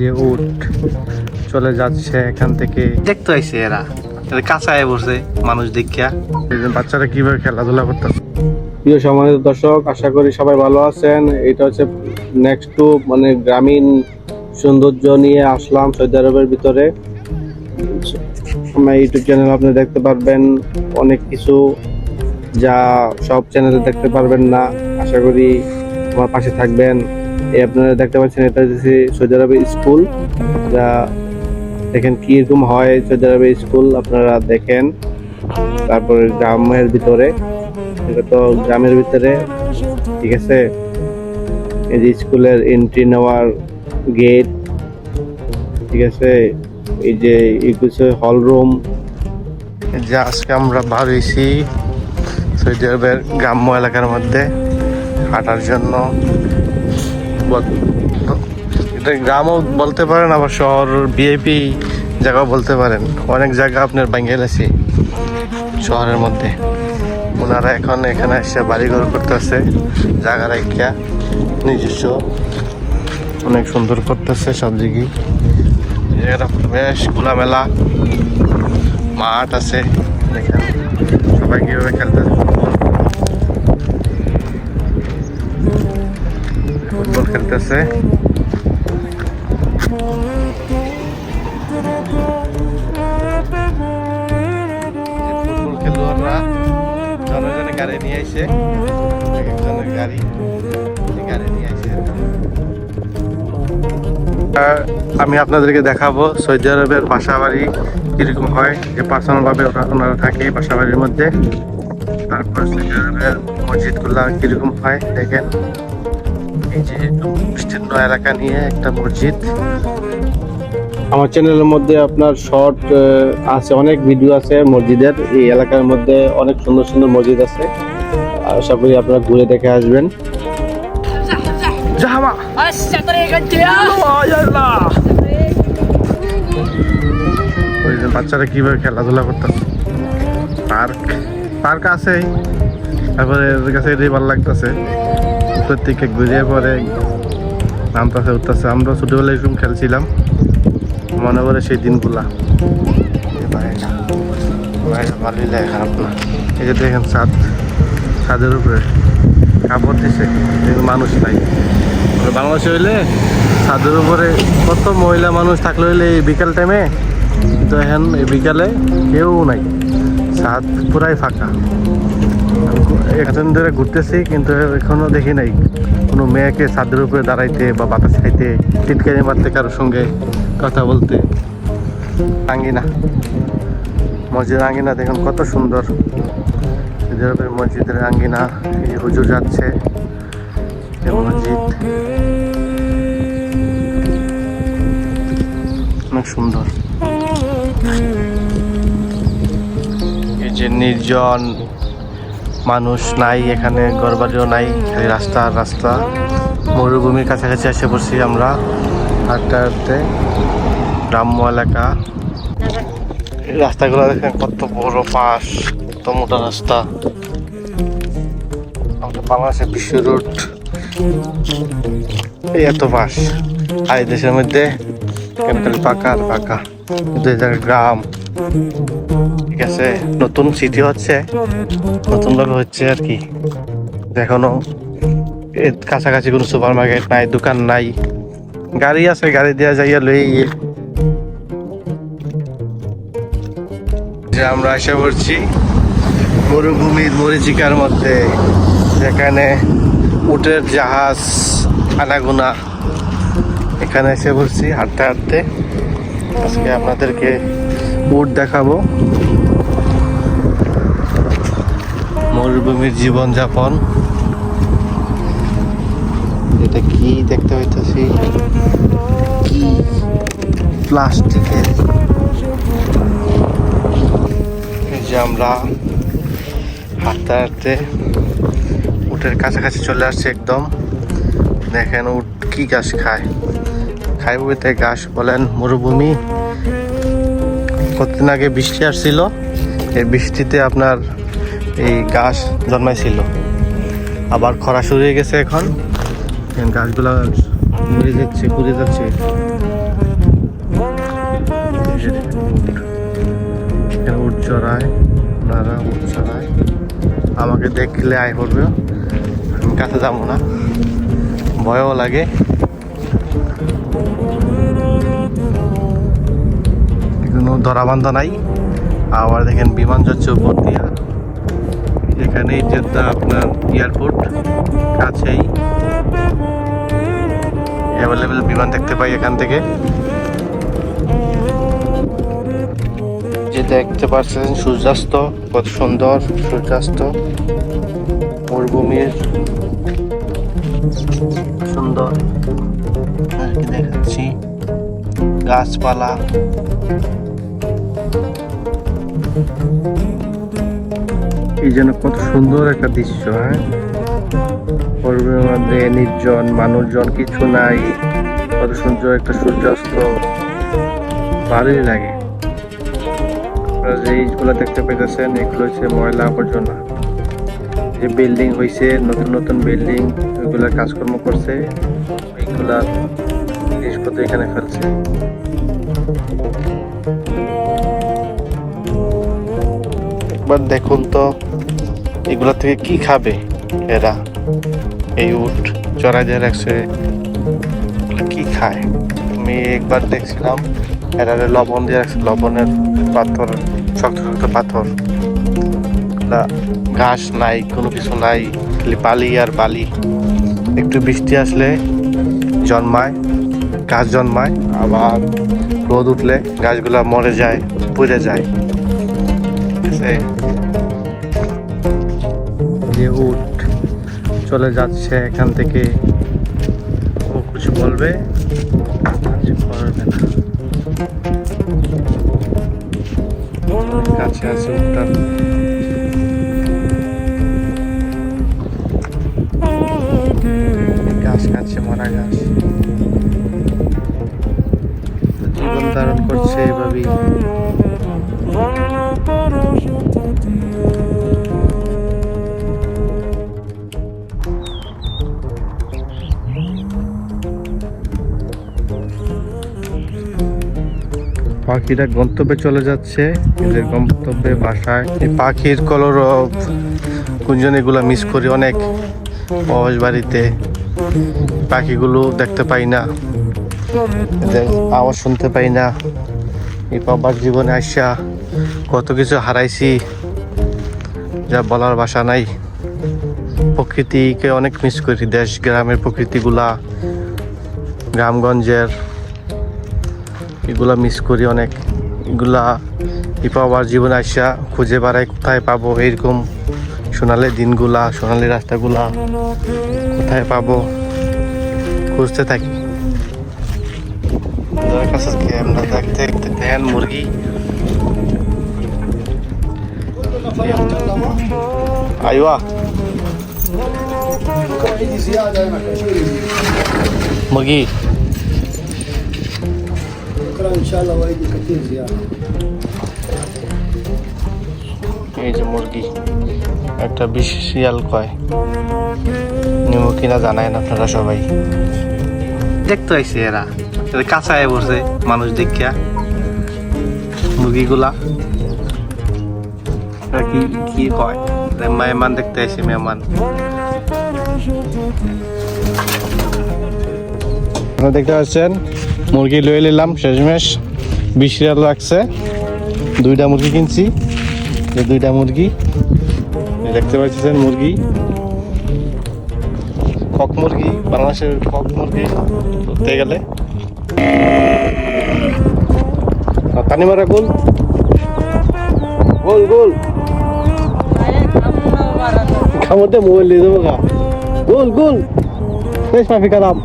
যে উট চলে যাচ্ছে এখান থেকে। দেখতে আইছে এরা। এরা কাঁচায় বসে মানুষ দেখিয়া। বাচ্চারা কীভাবে খেলাধুলা করতেছে। প্রিয় সম্মানিত দর্শক আশা করি সবাই ভালো আছেন। এটা হচ্ছে নেক্সট টু মানে গ্রামীণ সৌন্দর্য নিয়ে আসলাম সৌদি আরবের ভিতরে। আমার ইউটিউব চ্যানেল আপনি দেখতে পারবেন অনেক কিছু যা সব চ্যানেলে দেখতে পারবেন না। আশা করি আমার পাশে থাকবেন। আপনারা দেখতে পাচ্ছেন, এটা হচ্ছে সৌদি আরবের স্কুল। যা দেখেন কীরকম হয় সৌদি আরবের স্কুল, আপনারা দেখেন। তারপরে গ্রামের ভিতরে, এটা তো গ্রামের ভিতরে, ঠিক আছে? এই যে স্কুলের এন্ট্রি নেওয়ার গেট ঠিক আছে? এই যে এগুলো হল রুম যে আজকে আমরা হয়েছি সৌদি আরবের গ্রাম্য এলাকার মধ্যে হাঁটার জন্য। এটা গ্রামও বলতে পারেন, আবার শহর বিএপি জায়গাও বলতে পারেন। অনেক জায়গা আপনার বাঙ্গালাসি শহরের মধ্যে। ওনারা এখন এখানে এসে বাড়িঘর করতেছে, জায়গা রাখিয়া নিজস্ব। অনেক সুন্দর করতেছে সব দিকে জায়গাটা বেশ খোলামেলা মাঠ আছে। দেখেন, সবাই কীভাবে খেলতেছে। আইছে আমি আপনাদেরকে দেখাবো সৌদি আরবের বাসা বাড়ি কীরকম হয়। যে পার্সোনাল ভাবে ওনারা থাকে বাসা বাড়ির মধ্যে। তারপর সৌদি আরবের মসজিদগুলা কীরকম হয়, দেখেন। এলাকা নিয়ে একটা মসজিদ। আমার চ্যানেলের মধ্যে আপনার শর্ট আছে অনেক ভিডিও আছে মসজিদের। এই এলাকার মধ্যে অনেক সুন্দর সুন্দর মসজিদ আছে। আশা করি আপনারা ঘুরে দেখে আসবেন। বাচ্চারা কীভাবে খেলাধুলা করতাম পার্ক। পার্ক আছে তারপরে এদের কাছে এটাই ভালো লাগতেছে। প্রত্যেকে ঘুরিয়ে পরে নামতেছে উঠতেছে। আমরা ছোটবেলায় এরকম খেলছিলাম। মনে করে সেই দিনগুলা। ভালোই লাগে খারাপ না। এই যে দেখেন ছাদ। ছাদের উপরে কাপড় দিছে। মানুষ নাই। বাংলাদেশে হইলে ছাদের উপরে কত মহিলা মানুষ থাকলে হইলে এই বিকাল টাইমে কিন্তু এখন এই বিকালে কেউ নাই। ছাদ পুরাই ফাঁকা। এখন ধরে ঘুরতেছি, কিন্তু এখনও দেখি নাই। কোনো মেয়েকে ছাদের উপরে দাঁড়াইতে বা বাতাস খাইতে, টিটকারি মারতে কারোর সঙ্গে কথা বলতে আঙ্গিনা মসজিদ আঙ্গিনা দেখুন কত সুন্দর। মসজিদের আঙ্গিনা এই হুজুর যাচ্ছে মসজিদ। অনেক সুন্দর। এই যে নির্জন মানুষ নাই এখানে, ঘরবাড়িও নাই, খালি রাস্তা রাস্তা। মরুভূমির কাছাকাছি এসে পড়ছি আমরা হাঁটতে গ্রাম্য এলাকা। রাস্তাগুলো দেখেন কত বড় পাশ, কত মোটা রাস্তা। আমাদের বাংলাদেশের বিশ্ব রোড। এই এত পাশ। আর দেশের মধ্যে পাকা আর পাকা। গ্রাম। আছে নতুন সিটি হচ্ছে, নতুন ভাবে হচ্ছে আর কি। এখনও কাছাকাছি কোনো সুপার মার্কেট নাই, দোকান নাই। গাড়ি আছে, গাড়ি দেওয়া যাইয়া লই যে আমরা এসে পড়ছি মরুভূমির মরিচিকার মধ্যে যেখানে উটের জাহাজ, আনাগুনা, এখানে এসে পড়ছি হাঁটতে হাঁটতে। আজকে আপনাদেরকে উট দেখাবো। মরুভূমির জীবনযাপন। এটা কি দেখতে হইতেছি কি প্লাস্টিকের যে আমরা হাঁটতে হাঁটতে উটের কাছাকাছি চলে আসছে একদম। দেখেন উট কি ঘাস খায়। খাই বলতে ঘাস বলেন মরুভূমি। কতদিন আগে বৃষ্টি আসছিল? এই বৃষ্টিতে আপনার এই গাছ জন্মাইছিল। আবার খরা শুরু হয়ে গেছে এখন। গাছগুলো মরে যাচ্ছে, পুড়ে যাচ্ছে। চড়ায় চড়ায়। আমাকে দেখলে আয় করবে। আমি কাছে যাব না। ভয়ও লাগে। কোনো ধরাবান্ধা নাই। আবার দেখেন বিমান যাচ্ছে উপর দিয়া। এখানেই যেটা আপনার এয়ারপোর্ট কাছেই। অ্যাভেলেবেল বিমান দেখতে পাই এখান থেকে। যে দেখতে পাচ্ছেন, সূর্যাস্ত, কত সুন্দর সূর্যাস্ত। মরুভূমির সুন্দর। দেখাচ্ছি গাছপালা। এই যেন কত সুন্দর একটা দৃশ্য হ্যাঁ? পর্বের মধ্যে নির্জন, মানুষজন কিছু নাই, কত সুন্দর একটা সূর্যাস্ত। ভালোই লাগে। আপনারা এইগুলো দেখতে পেতেছেন, এগুলো হচ্ছে ময়লা আবর্জনা। যে বিল্ডিং হয়েছে নতুন নতুন বিল্ডিং ওইগুলা কাজকর্ম করছে এইগুলা জিনিসপত্র এখানে ফেলছে। একবার দেখুন তো, এগুলা থেকে কি খাবে এরা? এই উট, চড়া দিয়ে রাখছে। কি খায়? আমি একবার দেখছিলাম, এরা লবণ দিয়ে রাখছে, লবণের পাথর, শক্ত শক্ত পাথর। ঘাস নাই, কোনো কিছু নাই, খালি বালি আর বালি। একটু বৃষ্টি আসলে জন্মায় গাছ জন্মায়, আবার রোদ উঠলে গাছগুলা মরে যায়, পুড়ে যায়। যে উঠ চলে যাচ্ছে এখান থেকে। ও কিছু বলবে? কিছু করবে না। কাছে আছে উটটার পাখিরা গন্তব্যে চলে যাচ্ছে। এদের গন্তব্যে বাসায়। এই পাখির কলরব, কুঞ্জন এগুলা মিস করি অনেক। প্রবাস বাড়িতে। পাখিগুলো দেখতে পাই না। এদের আওয়াজ শুনতে পাই না। এই প্রবাস জীবনে আসা কত কিছু হারাইছি, যা বলার ভাষা নাই। প্রকৃতিকে অনেক মিস করি, দেশ, গ্রামের প্রকৃতিগুলা, গ্রামগঞ্জের এগুলা মিস করি অনেক। এগুলা আবার জীবন আসা খুঁজে বেড়াই কোথায় পাবো এরকম সোনালি দিনগুলা, সোনালি রাস্তাগুলা কোথায় পাবো? খুঁজতে থাকি। ধ্যান মুরগি। আইওয়া। মুরগি। ان شاء الله وعيد كثير زياده এই যে মুরগি একটা বিশ শিয়াল কয় নিমু কিনা জানায় না আপনারা সবাই দেখতে আইছে এরা এরা কাঁচায় বসে মানুষ দেখিয়া মুরগিগুলা এরা কি কি কয় এরা মেহমান দেখতে আইছে মেহমান আপনারা দেখতে পাচ্ছেন মুরগি লয়ে নিলাম শেষমেশ। বিশ রিয়াল লাগছে। দুইটা মুরগি কিনছি। দুইটা মুরগি। দেখতে পাচ্ছেন মুরগি। কক মুরগি, বাংলাদেশের কক মুরগি ধরতে গেলে। তানি মারা গোল। গোল গোল। খামতে মোবাইল দিয়ে দেবো গোল গোল। বেশ মাফি কালাম